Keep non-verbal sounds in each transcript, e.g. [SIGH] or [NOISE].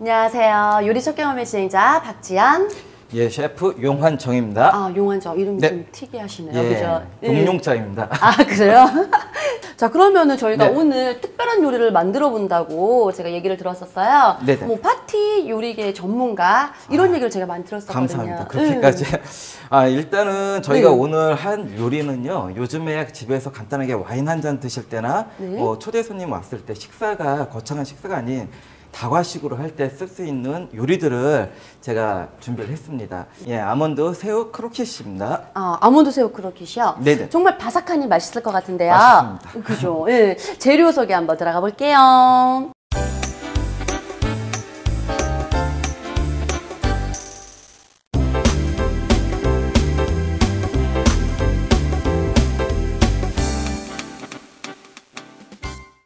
안녕하세요. 요리 첫 경험의 진행자 박지연. 예, 셰프 용환정입니다. 아, 용환저 이름이 네. 좀 특이하시네요. 예, 그죠? 예. 동용자입니다. 아, 그래요? [LAUGHS] 자, 그러면은 저희가 네. 오늘 특별한 요리를 만들어 본다고 제가 얘기를 들었었어요. 네네. 아. 뭐 파티 요리계 전문가 이런 얘기를 제가 많이 들었었거든요. 감사합니다. 그렇게까지. [LAUGHS] 아, 일단은 저희가 네. 오늘 한 요리는요. 요즘에 집에서 간단하게 와인 한 잔 드실 때나 네. 뭐 초대 손님 왔을 때 식사가 거창한 식사가 아닌 다과식으로 할 때 쓸 수 있는 요리들을 제가 준비를 했습니다. 예, 아몬드 새우 크로켓입니다. 아, 아몬드 새우 크로켓이요? 네네. 정말 바삭하니 맛있을 것 같은데요. 맛있습니다. 그죠? 예. 재료 소개 한번 들어가 볼게요.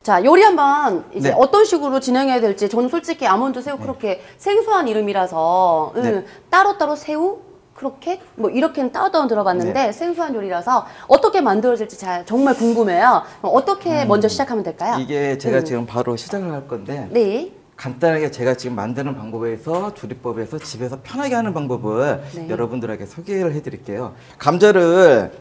자, 요리 한번 이제 네. 어떤 식으로 진행해야 될지 저는 솔직히 아몬드 새우 크로켓 생소한 이름이라서 음, 네. 따로따로 새우 크로켓 뭐 이렇게는 따로따로 들어봤는데 네. 생소한 요리라서 어떻게 만들어질지 잘 정말 궁금해요. 그럼 어떻게 먼저 시작하면 될까요? 음. 이게 제가 음. 지금 바로 시작을 할 건데 네. 간단하게 제가 지금 만드는 방법에서 조리법에서 집에서 편하게 하는 방법을 네. 여러분들에게 소개를 해드릴게요. 감자를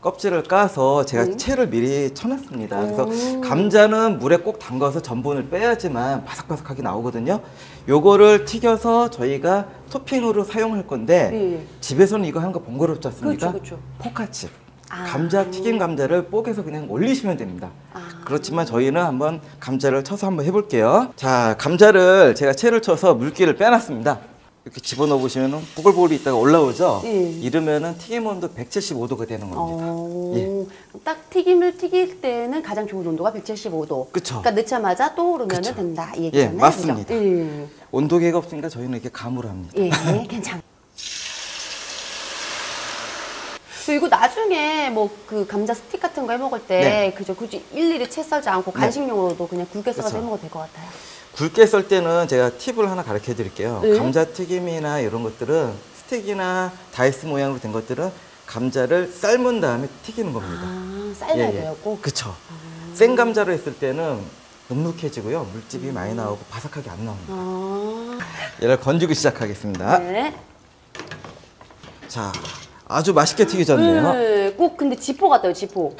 껍질을 까서 제가 네. 채를 미리 쳐놨습니다. 그래서 오. 감자는 물에 꼭 담가서 전분을 빼야지만 바삭바삭하게 나오거든요. 요거를 튀겨서 저희가 토핑으로 사용할 건데 네. 집에서는 이거 하는 거 번거롭지 않습니까? 그렇죠, 그렇죠. 포카치. 아. 감자 튀긴 감자를 뽀개서 그냥 올리시면 됩니다. 아. 그렇지만 저희는 한번 감자를 쳐서 한번 해볼게요. 자, 감자를 제가 채를 쳐서 물기를 빼놨습니다. 이렇게 집어넣어 보시면 부글부글 있다가 올라오죠. 예. 이러면은 튀김 온도 175도가 되는 겁니다. 어, 예. 딱 튀김을 튀길 때는 가장 좋은 온도가 175도. 그쵸. 그러니까 넣자마자 또 오르면 그쵸. 된다. 이 예, 얘기잖아요. 맞습니다. 예. 온도계가 없으니까 저희는 이렇게 감으로 합니다. 예, 괜찮아. 그리고 나중에 뭐 그 감자 스틱 같은 거 해 먹을 때 네. 그죠 굳이 일일이 채 썰지 않고 간식용으로도 그냥 굵게 썰어서. 해 먹어도 될 것 같아요. 굵게 썰 때는 제가 팁을 하나 가르쳐 드릴게요. 네. 감자 튀김이나 이런 것들은 스틱이나 다이스 모양으로 된 것들은 감자를 삶은 다음에 튀기는 겁니다. 아, 삶아야 돼요, 꼭. 그쵸. 생 감자로 했을 때는 눅눅해지고요. 물집이 많이 나오고 바삭하게 안 나옵니다. 아, 얘를 건지고 시작하겠습니다. 네. 자, 아주 맛있게 튀겨졌네요. 네, 꼭 근데 지포 같아요, 지포.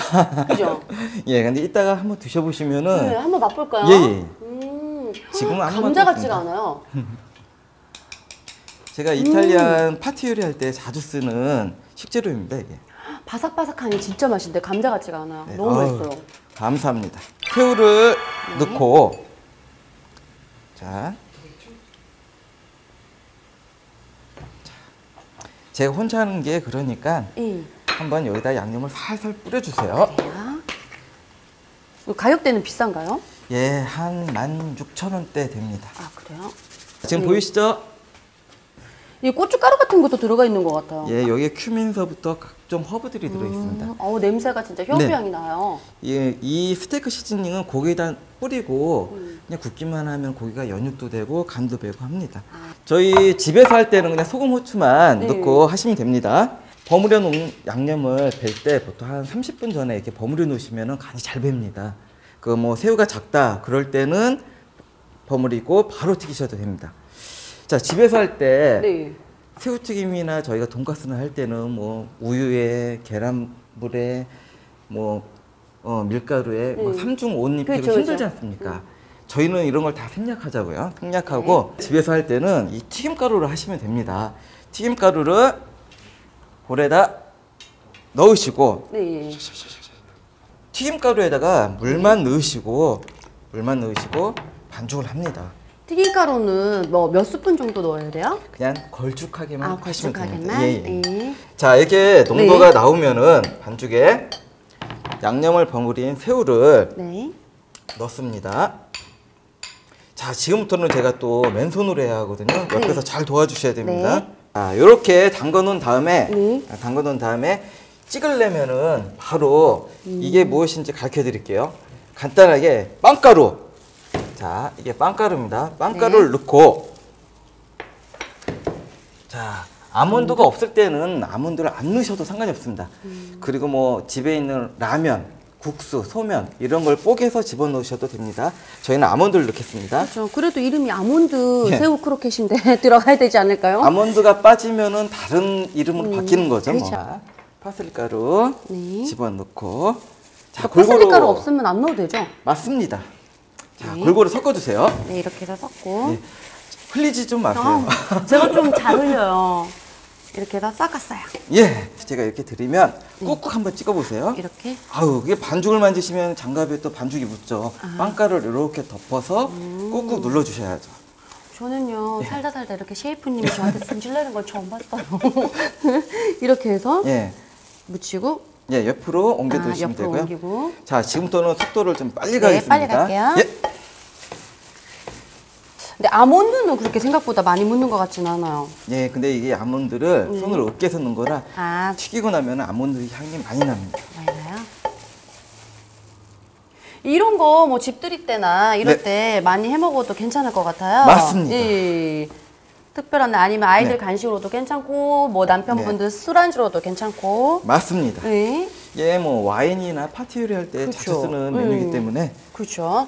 그죠? [LAUGHS] 예, 근데 이따가 한번 드셔보시면은 네, 한번 맛볼까요? 예, 예. 음, 지금은 아무 감자 같지가. 않아요. [LAUGHS] 제가 음. 이탈리안 파티 요리할 때 자주 쓰는 식재료입니다, 이게. 바삭바삭하니 진짜 맛있는데 감자 같지가 않아요. 네, 너무 아유, 맛있어요. 감사합니다. 새우를 네. 넣고 자. 자, 제가 혼자 하는 게 그러니까 예. 한번 여기다 양념을 살살 뿌려주세요. 가격대는 비싼가요? 예, 한 16,000원대 됩니다. 아 그래요? 지금 네. 보이시죠? 이 고춧가루 같은 것도 들어가 있는 것 같아요. 예, 여기에 큐민서부터 각종 허브들이 들어있습니다. 음, 어우 냄새가 진짜 향수향이 나요. 예, 이 스테이크 시즈닝은 고기에다 뿌리고 음. 그냥 굽기만 하면 고기가 연육도 되고 간도 배고 합니다. 아. 저희 집에서 할 때는 그냥 소금 후추만 네. 넣고 하시면 됩니다. 버무려 놓은 양념을 벨 때 보통 한 30분 전에 이렇게 버무려 놓으시면 간이 잘 뱄니다. 그 뭐 새우가 작다 그럴 때는 버무리고 바로 튀기셔도 됩니다. 자 집에서 할때 네. 새우튀김이나 저희가 돈가스나 할 때는 뭐 우유에 계란물에 뭐 어, 밀가루에 뭐 음. 삼중 온입히고 그렇죠, 힘들지 그렇죠. 않습니까? 저희는 이런 걸 다 생략하자고요. 생략하고 네. 집에서 할 때는 이 튀김가루를 하시면 됩니다. 튀김가루를 볼에다 넣으시고 네. 튀김가루에다가 물만 넣으시고 물만 넣으시고 반죽을 합니다. 튀김가루는 뭐 몇 스푼 정도 넣어야 돼요? 그냥 걸쭉하게만 아 하시면 됩니다. 걸쭉하게만. 예, 예. 예. 자 이렇게 농도가 네. 나오면은 반죽에 양념을 버무린 새우를 네. 넣습니다. 자 지금부터는 제가 또 맨손으로 해야 하거든요. 옆에서 네. 잘 도와주셔야 됩니다. 네. 자 이렇게 담궈 놓은 다음에 네. 아, 담궈 놓은 다음에 찍으려면은 바로 음. 이게 무엇인지 가르쳐 드릴게요. 간단하게 빵가루. 자 이게 빵가루입니다. 빵가루를 네. 넣고 자 아몬드가 없을 때는 아몬드를 안 넣으셔도 상관이 없습니다. 음. 그리고 뭐 집에 있는 라면 국수, 소면 이런 걸 뽀개서 집어넣으셔도 됩니다. 저희는 아몬드를 넣겠습니다. 그렇죠. 그래도 이름이 아몬드 예. 새우 크로켓인데 [LAUGHS] 들어가야 되지 않을까요? 아몬드가 빠지면은 다른 이름으로 바뀌는 거죠. 뭐. 그렇죠. 자, 파슬리 가루 네. 집어넣고 자, 파슬리 가루 없으면 안 넣어도 되죠? 맞습니다. 자, 네. 골고루 섞어주세요. 네, 이렇게 해서 섞고. 예. 흘리지 좀 마세요. 아, 제가 좀 잘 흘려요. 이렇게 해서 닦았어요. 예, 제가 이렇게 드리면 꾹꾹 한번 찍어보세요. 네. 이렇게. 아우, 이게 반죽을 만지시면 장갑에 또 반죽이 묻죠. 아. 빵가루를 이렇게 덮어서 음. 꾹꾹 눌러주셔야죠. 저는요, 살다 살다 이렇게 셰프님이 저한테 [LAUGHS] 승질내는 걸 처음 봤어요. [LAUGHS] 이렇게 해서 예, 묻히고, 예, 옆으로 옮겨 아, 두시면 옆으로 되고요. 옮기고. 자, 지금부터는 속도를 좀 빨리 네, 가겠습니다. 빨리 갈게요. 예, 근데 아몬드는 그렇게 생각보다 많이 묻는 것 같지는 않아요. 예, 근데 이게 아몬드를 네. 손으로 으깨서 넣은 거라 아, 튀기고 나면 아몬드 향이 많이 납니다. 맞아요. 이런 거 뭐 집들이 때나 이럴 네. 때 많이 해 먹어도 괜찮을 것 같아요. 맞습니다. 예. 특별한 날 아니면 아이들 네. 간식으로도 괜찮고 뭐 남편분들 술안주로도 괜찮고. 맞습니다. 네. 예, 뭐 와인이나 파티 요리할 때 자주 그쵸. 쓰는 음. 메뉴이기 때문에 그렇죠.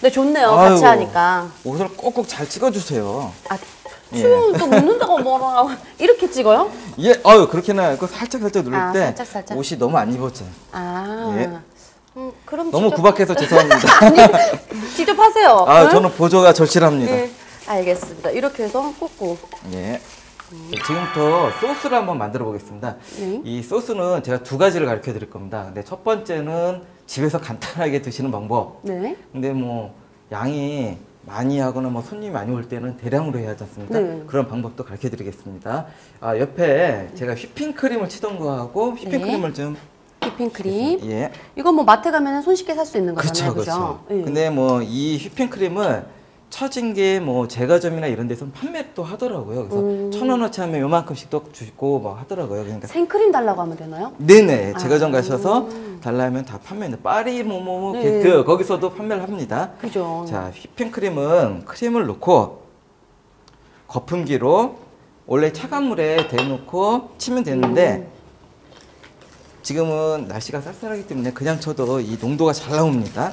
네, 좋네요. 아유, 같이 하니까. 옷을 꼭꼭 잘 찍어주세요. 아, 예. 추운 또 묻는다고 뭐라고 이렇게 찍어요? 예, 아유 그렇게는 아니고 살짝 살짝 누를 아, 때 살짝, 살짝. 옷이 너무 안 입었잖아요. 아. 예. 음, 그럼 너무 직접- 구박해서 [LAUGHS] 죄송합니다. 아니, 직접 하세요. 아, 응? 저는 보조가 절실합니다. 네, 알겠습니다. 이렇게 해서 꾹꾹. 예. 지금부터 소스를 한번 만들어 보겠습니다. 네. 이 소스는 제가 두 가지를 가르쳐 드릴 겁니다. 근데 첫 번째는 집에서 간단하게 드시는 방법. 네. 근데 뭐 양이 많이 하거나 뭐 손님이 많이 올 때는 대량으로 해야 하지 않습니까? 네. 그런 방법도 가르쳐 드리겠습니다. 아, 옆에 제가 휘핑크림을 치던 거하고 휘핑크림을 좀 휘핑크림. 예. 이건 뭐 마트 가면 손쉽게 살 수 있는 그렇죠, 거잖아요. 그렇죠. 그죠? 예. 근데 뭐 이 휘핑크림은 처진 게 뭐 제과점이나 이런 데서 판매도 하더라고요. 그래서 음. 천 원어치 하면 요만큼씩 또 주고 막 하더라고요. 그러니까 생크림 달라고 하면 되나요? 네네 제과점 아. 가셔서 달라면 다 판매는 파리 뭐뭐뭐 네. 게트 거기서도 판매를 합니다. 그죠. 자 휘핑크림은 크림을 넣고 거품기로 원래 차가운 물에 대놓고 치면 되는데 음. 지금은 날씨가 쌀쌀하기 때문에 그냥 쳐도 이 농도가 잘 나옵니다.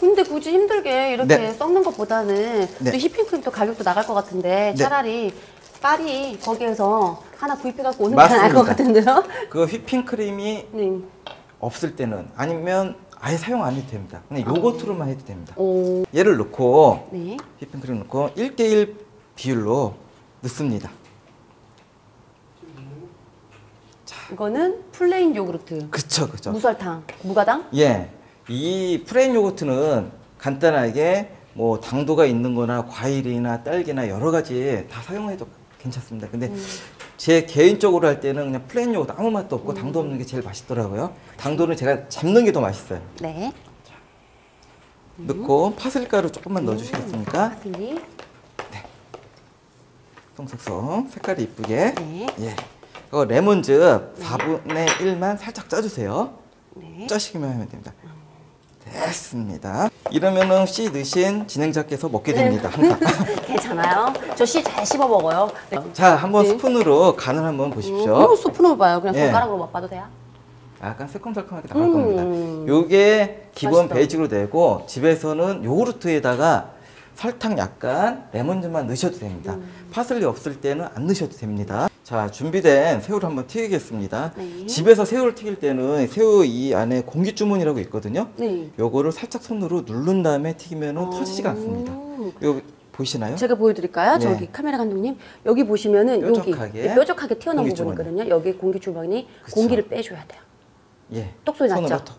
근데 굳이 힘들게 이렇게 네. 썩는 것보다는 네. 또 휘핑크림도 가격도 나갈 것 같은데 네. 차라리 파리 거기에서 하나 구입해갖고 오는 게 나을 것. 같은데요? 그 휘핑크림이 네. 없을 때는 아니면 아예 사용 안 해도 됩니다. 그냥 요거트로만 해도 됩니다. 오. 얘를 넣고 네. 휘핑크림 넣고 1대1 비율로 넣습니다. 이거는 플레인 요구르트. 그쵸, 그쵸. 무설탕. 무가당? 예. 이 프레인 요거트는 간단하게 뭐 당도가 있는 거나 과일이나 딸기나 여러 가지 다 사용해도 괜찮습니다. 근데 제 개인적으로 할 때는 그냥 플레인 요거트 아무 맛도 없고 당도 없는 게 제일 맛있더라고요. 당도는 제가 잡는 게 더 맛있어요. 네. 넣고 파슬리 가루 조금만 넣어주시겠습니까? 파슬리. 송석송 색깔이 이쁘게. 네. 예. 그 레몬즙 4분의 1만 살짝 짜주세요. 네. 짜시기만 하면 됩니다. 됐습니다. 이러면은 씨 넣으신 진행자께서 먹게 네. 됩니다. 항상. [LAUGHS] 괜찮아요. 저 씨 잘 씹어 먹어요. 네. 자, 한번 네. 스푼으로 간을 한번 보십시오. 음, 스푼으로 봐요. 그냥 예. 손가락으로 맛봐도 돼요? 약간 새콤달콤하게 나갈 음. 겁니다. 요게 기본 맛있다. 베이직으로 되고 집에서는 요구르트에다가 설탕 약간 레몬즙만 넣으셔도 됩니다. 음. 파슬리 없을 때는 안 넣으셔도 됩니다. 자, 준비된 새우를 한번 튀기겠습니다. 네. 집에서 새우를 튀길 때는 새우 이 안에 공기 주문이라고 있거든요. 네. 요거를 살짝 손으로 누른 다음에 튀기면 터지지가 어. 않습니다. 요 보이시나요? 제가 보여드릴까요? 네. 저기 카메라 감독님 여기 보시면은 뾰족하게. 여기 뾰족하게 튀어나온 공기 부분이 주머니. 있거든요. 여기 공기 주머니 그쵸. 공기를 빼줘야 돼요. 예. 똑소리 났죠? 톡.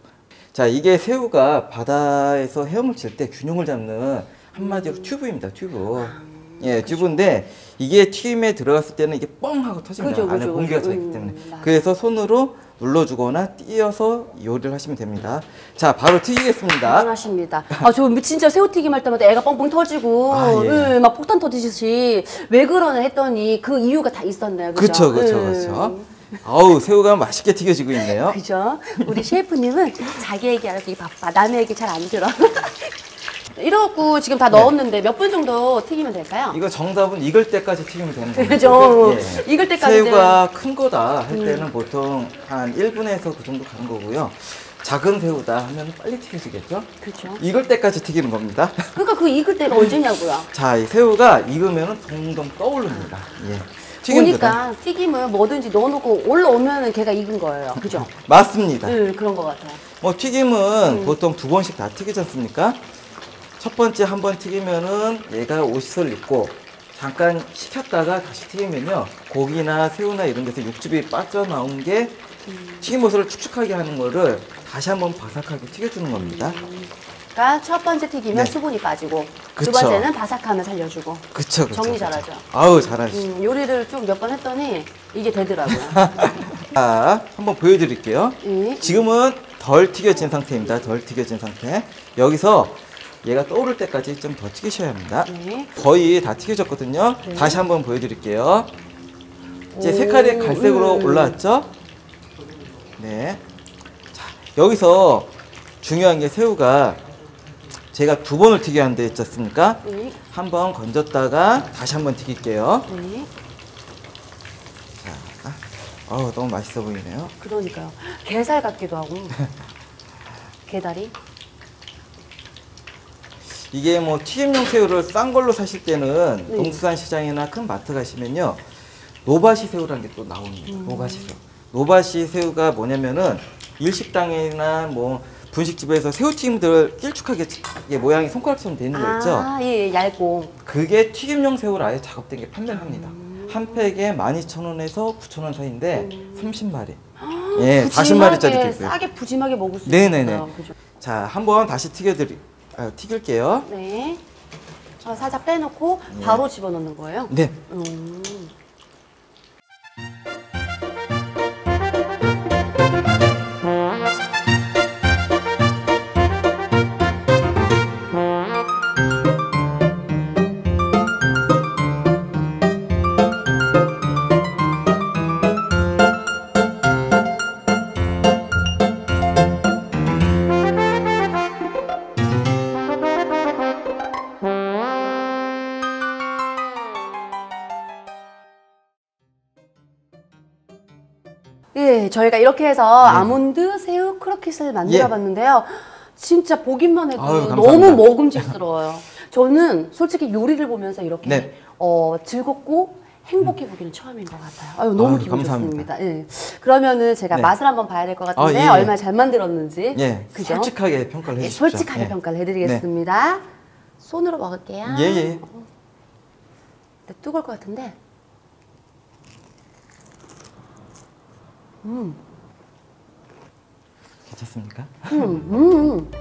자, 이게 새우가 바다에서 헤엄을 칠 때 균형을 잡는 한마디로 음. 튜브입니다. 튜브. 아, 예, 튜브인데 이게 튀김에 들어갔을 때는 이게 뻥 하고 터집니다. 그죠, 안에 그죠, 공기가 그죠. 차 있기 음, 때문에. 맞아요. 그래서 손으로 눌러주거나 띄어서 요리를 하시면 됩니다. 자, 바로 튀기겠습니다. 대단하십니다. 아, 저 진짜 새우튀김 할 때마다 애가 뻥뻥 터지고, 아, 예. 예, 막 폭탄 터지듯이 왜 그러나 했더니 그 이유가 다 있었네요. 그죠? 그쵸, 그쵸, 예. 그쵸. 아우, 새우가 맛있게 튀겨지고 있네요. 그죠? 우리 셰프님은 자기 얘기하기 바빠. 남의 얘기 잘 안 들어. [LAUGHS] 이러고 지금 다 넣었는데 몇 분 정도 튀기면 될까요? 이거 정답은 익을 때까지 튀기면 되는 거예요. 그죠. [LAUGHS] 익을 때까지 새우가 큰 거다 할 때는 보통 한 1분에서 그 정도 가는 거고요. 작은 새우다 하면 빨리 튀겨지겠죠? 그렇죠. 익을 때까지 튀기는 겁니다. [LAUGHS] 그러니까 그 익을 때가 언제냐고요. 자, 이 새우가 익으면 동동 떠오릅니다. 예. 보니까 튀김을 뭐든지 넣어놓고 올라오면은 걔가 익은 거예요. 그죠? [LAUGHS] 맞습니다. 네, 그런 것 같아요. 뭐 튀김은 보통 두 번씩 다 튀기지 않습니까? 첫 번째 한 번 튀기면은 얘가 옷을 입고 잠깐 식혔다가 다시 튀기면요 고기나 새우나 이런 데서 육즙이 빠져나온 게 튀김옷을 축축하게 하는 거를 다시 한번 바삭하게 튀겨주는 겁니다. 그러니까 첫 번째 튀기면 네. 수분이 빠지고 그쵸. 두 번째는 바삭함을 살려주고 그쵸, 그쵸. 정리. 잘하죠. 아우, 잘하시죠. 음, 요리를 좀 몇 번 했더니 이게 되더라고요. [LAUGHS] 자, 한번 보여드릴게요. 예. 지금은 덜 튀겨진 상태입니다. 덜 튀겨진 상태. 여기서 얘가 떠오를 때까지 좀 더 튀기셔야 합니다. 네. 거의 다 튀겨졌거든요. 네. 다시 한번 보여드릴게요. 이제 오, 색깔이 갈색으로 음. 올라왔죠? 네. 자, 여기서 중요한 게 새우가 제가 두 번을 튀겨야 한다 했지 않습니까? 네. 한번 건졌다가 다시 한번 튀길게요. 네. 자, 어우, 너무 맛있어 보이네요. 그러니까요. 게살 같기도 하고. [LAUGHS] 게다리? 이게 뭐 튀김용 새우를 싼 걸로 사실 때는 네. 농수산 시장이나 큰 마트 가시면요 노바시 새우라는 게 또 나옵니다. 음. 노바시 새우. 노바시 새우가 뭐냐면은 일식당이나 뭐 분식집에서 새우튀김들 길쭉하게 이게 모양이 손가락처럼 돼 있는 거 있죠? 아, 예, 얇고. 그게 튀김용 새우를 아예 작업된 게 판매를 합니다. 음. 한 팩에 12,000원에서 9,000원 사이인데 30마리. 예, 푸짐하게, 40마리짜리 도 있고요. 싸게 푸짐하게 먹을 수 네네네. 있어요. 그죠? 자, 한번 다시 튀겨드리, 아, 튀길게요. 네. 저 살짝 빼놓고 바로 집어넣는 거예요? 네. 음. 예, 저희가 이렇게 해서 아몬드 새우 크로켓을 만들어 예. 봤는데요. 진짜 보기만 해도 아유. 너무 먹음직스러워요. [LAUGHS] 저는 솔직히 요리를 보면서 이렇게 네. 어, 즐겁고 행복해 보기는 처음인 것 같아요. 아유, 너무 아유, 기분 감사합니다. 좋습니다. 예. 그러면은 제가 네. 맛을 한번 봐야 될 것 같은데 아, 예, 예. 얼마나 잘 만들었는지. 예, 그죠? 솔직하게 평가를 예, 해주십시오. 솔직하게 예. 평가를 해드리겠습니다. 손으로 먹을게요. 예, 예. 네, 뜨거울 것 같은데. 괜찮습니까? 음, 음.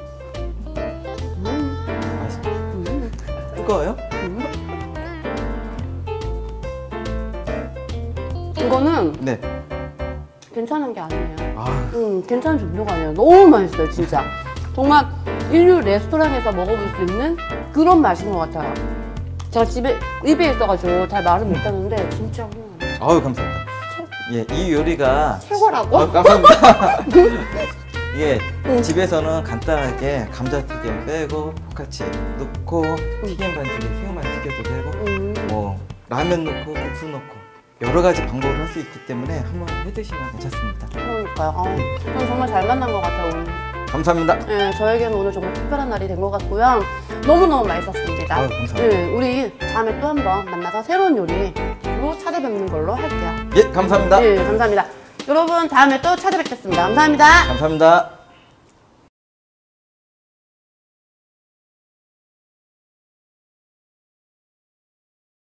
맛있죠? 뜨거워요? 이거는 네. 괜찮은 게 아니에요. 아, 음, 괜찮은 종류가 아니에요. 너무 맛있어요, 진짜. 정말 인류 레스토랑에서 먹어볼 수 있는 그런 맛인 것 같아요. 제가 집에, 입에 있어가지고 잘 말은 못하는데, 진짜 훌륭해요. 아유 감사합니다. 예, 이 요리가 최고라고? 아, 감사합니다. [LAUGHS] 예, 음. 집에서는 간단하게 감자튀김 빼고 포카치 넣고 튀김 반죽에 새우만 튀겨도 되고 음, 뭐 라면 넣고 국수 넣고 여러 가지 방법을 할 수 있기 때문에 한번 해드시면 괜찮습니다. 그러니까요. 아, 저는 정말 잘 만난 것 같아요, 오늘. 감사합니다. 네, 저에게는 오늘 정말 특별한 날이 된 것 같고요. 너무너무 맛있었습니다. 아유, 감사합니다. 네, 우리 다음에 또 한번 만나서 새로운 요리 로 찾아뵙는 걸로 할게요. 예, 감사합니다. 네, 감사합니다. 여러분, 다음에 또 찾아뵙겠습니다. 감사합니다. 감사합니다.